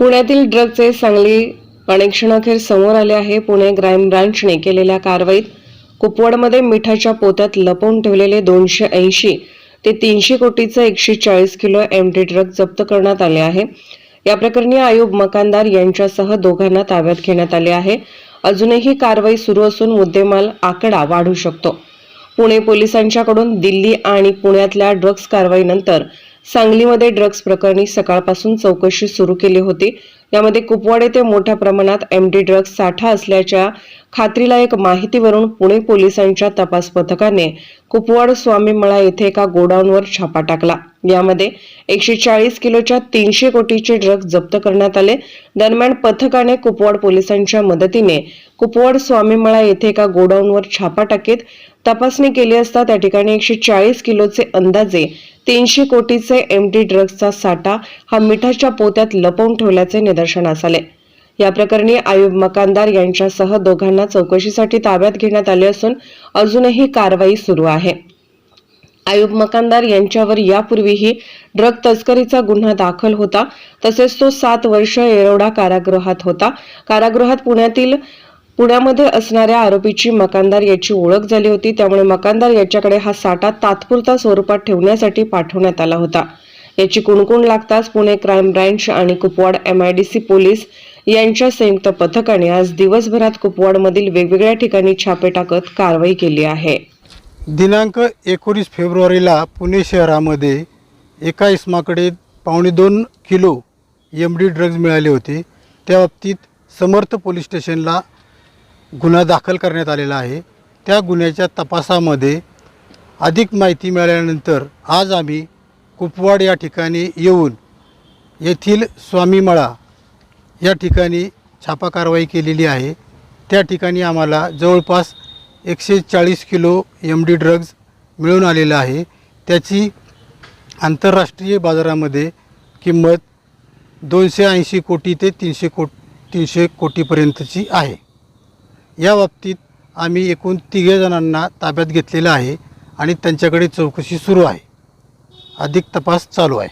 पुण्यातील ड्रगचे सांगली कनेक्शन अखेर समोर आले आहे. पुणे क्राईम ब्रांचने केलेल्या कारवाईत कुपवाडमध्ये मिठाच्या पोत्यात लपवून ठेवलेले दोनशे ऐंशी ते तीनशे कोटीचं एकशे चाळीस किलो एम टी ड्रग जप्त करण्यात आले आहे. या प्रकरणी आयुब मकानदार यांच्यासह दोघांना ताब्यात घेण्यात आले आहे. अजूनही कारवाई सुरू असून मुद्देमाल आकडा वाढू शकतो. पुणे पोलिसांच्याकडून दिल्ली आणि पुण्यातल्या ड्रग्ज कारवाईनंतर सांगलीमध्ये ड्रग्ज प्रकरणी सकाळपासून चौकशी सुरू केली होती. यामध्ये कुपवाड येथे मोठ्या प्रमाणात एम डी ड्रग्ज साठा असल्याच्या खात्रीलायक माहितीवरून पुणे पोलिसांच्या तपास पथकाने कुपवाड स्वामीमळा येथे एका गोडाऊनवर छापा टाकला. यामध्ये एकशे चाळीस किलोच्या तीनशे कोटीचे ड्रग जप्त करण्यात आले. दरम्यान पथकाने कुपवाड पोलिसांच्या मदतीने कुपवाड स्वामीमळा येथे एका गोडाऊनवर छापा टाकीत तपासणी केली असता त्या ठिकाणी एकशे चाळीस किलोचे अंदाजे तीनशे कोटीचे एमडी ड्रग्सचा साठा हा मिठाच्या पोत्यात लपवून ठेवल्याचे निदर्शनास आले. या प्रकरणी आयुब मकानदार यांच्यासह दोघांना चौकशीसाठी ताब्यात घेण्यात आले असून अजूनही कारवाई सुरू आहे. आयुब मकानदार यांच्यावर यापूर्वीही ड्रग तस्करीचा गुन्हा दाखल होता. तसेच तो सात वर्ष येरवडा कारागृहात होता. कारागृहात पुण्यातील पुण्यामध्ये असणाऱ्या आरोपीची मकानदार याची ओळख झाली होती. त्यामुळे मकानदार याच्याकडे हा साठा तात्पुरता स्वरूपात ठेवण्यासाठी पाठवण्यात आला होता. याची कुणकुण लागताच पुणे क्राईम ब्रँच आणि कुपवाड एमआयडीसी पोलीस यांच्या संयुक्त पथकाने आज दिवसभरात कुपवाडमधील वेगवेगळ्या ठिकाणी छापे टाकत कारवाई केली आहे. दिनांक एकोणीस फेब्रुवारीला पुणे शहरामध्ये एका इस्माकडे पावणे दोन किलो एम डी ड्रग्ज मिळाले होते. त्या बाबतीत समर्थ पोलीस स्टेशनला गुन्हा दाखल करण्यात आलेला आहे. त्या गुन्ह्याच्या तपासामध्ये अधिक माहिती मिळाल्यानंतर आज आम्ही कुपवाड या ठिकाणी येऊन येथील स्वामीमळा या ठिकाणी छापा कारवाई केलेली आहे. त्या ठिकाणी आम्हाला जवळपास एकशे चाळीस किलो एम डी ड्रग्ज मिळून आलेलं आहे. त्याची आंतरराष्ट्रीय बाजारामध्ये किंमत दोनशे ऐंशी कोटी ते तीनशे को तीनशे कोटीपर्यंतची आहे. या बाबतीत आम्ही एकूण तिघे जणांना ताब्यात घेतलेलं आहे आणि त्यांच्याकडे चौकशी सुरू आहे. अधिक तपास चालू आहे.